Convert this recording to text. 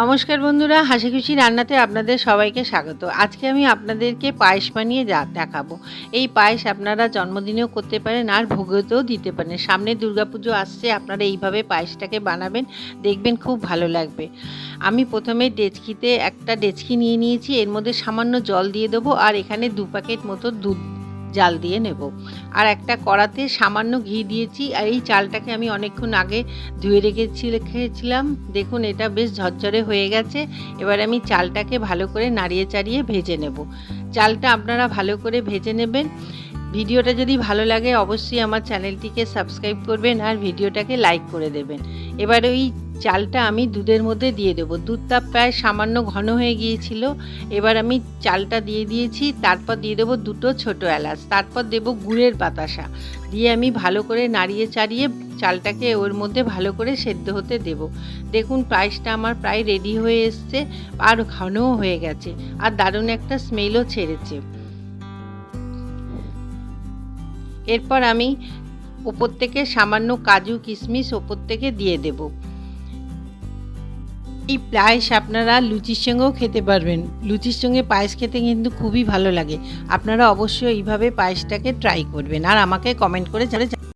নমস্কার বন্ধুরা হাসি খুশি রান্নাতে আপনাদের সবাইকে স্বাগত। আজকে আমি আপনাদেরকে পায়েস বানিয়ে দেখাবো। এই পায়েস আপনারা জন্মদিনেও করতে পারেন আর ভোগতেও দিতে পারেন। সামনে দুর্গাপুজো আসছে, আপনারা এইভাবে পায়েসটাকে বানাবেন, দেখবেন খুব ভালো লাগবে। আমি প্রথমে ডেচকিতে একটা ডেচকি নিয়ে নিয়েছি, এর মধ্যে সামান্য জল দিয়ে দেবো আর এখানে দু প্যাকেট মতো দুধ জাল দিয়ে নেব। আর একটা কড়াতে সামান্য ঘি দিয়েছি। আর এই চালটাকে আমি অনেকক্ষণ আগে ধুয়ে রেখেছি রেখেছিলাম দেখুন, এটা বেশ ঝরঝরে হয়ে গেছে। এবার আমি চালটাকে ভালো করে নাড়িয়ে চাড়িয়ে ভেজে নেব। চালটা আপনারা ভালো করে ভেজে নেবেন। ভিডিওটা যদি ভালো লাগে, অবশ্যই আমার চ্যানেলটিকে সাবস্ক্রাইব করবেন আর ভিডিওটাকে লাইক করে দেবেন। এবার ওই চালটা আমি দুধের মধ্যে দিয়ে দেবো। দুধটা প্রায় সামান্য ঘন হয়ে গিয়েছিল। এবার আমি চালটা দিয়ে দিয়েছি, তারপর দিয়ে দেবো দুটো ছোটো এলাচ। তারপর দেবো গুড়ের বাতাসা। দিয়ে আমি ভালো করে নাড়িয়ে চাড়িয়ে চালটাকে ওর মধ্যে ভালো করে সেদ্ধ হতে দেব। দেখুন, পায়েসটা আমার প্রায় রেডি হয়ে এসছে আর ঘনও হয়ে গেছে। আর দারুণ একটা স্মেলও ছেড়েছে। এরপর আমি ওপর থেকে সামান্য কাজু কিশমিশ ওপর থেকে দিয়ে দেব। এই পায়েস আপনারা লুচির সঙ্গেও খেতে পারবেন। লুচির সঙ্গে পায়েস খেতে কিন্তু খুবই ভালো লাগে। আপনারা অবশ্যই এইভাবে পায়েসটাকে ট্রাই করবেন। আর আমাকে কমেন্ট করে জানাবেন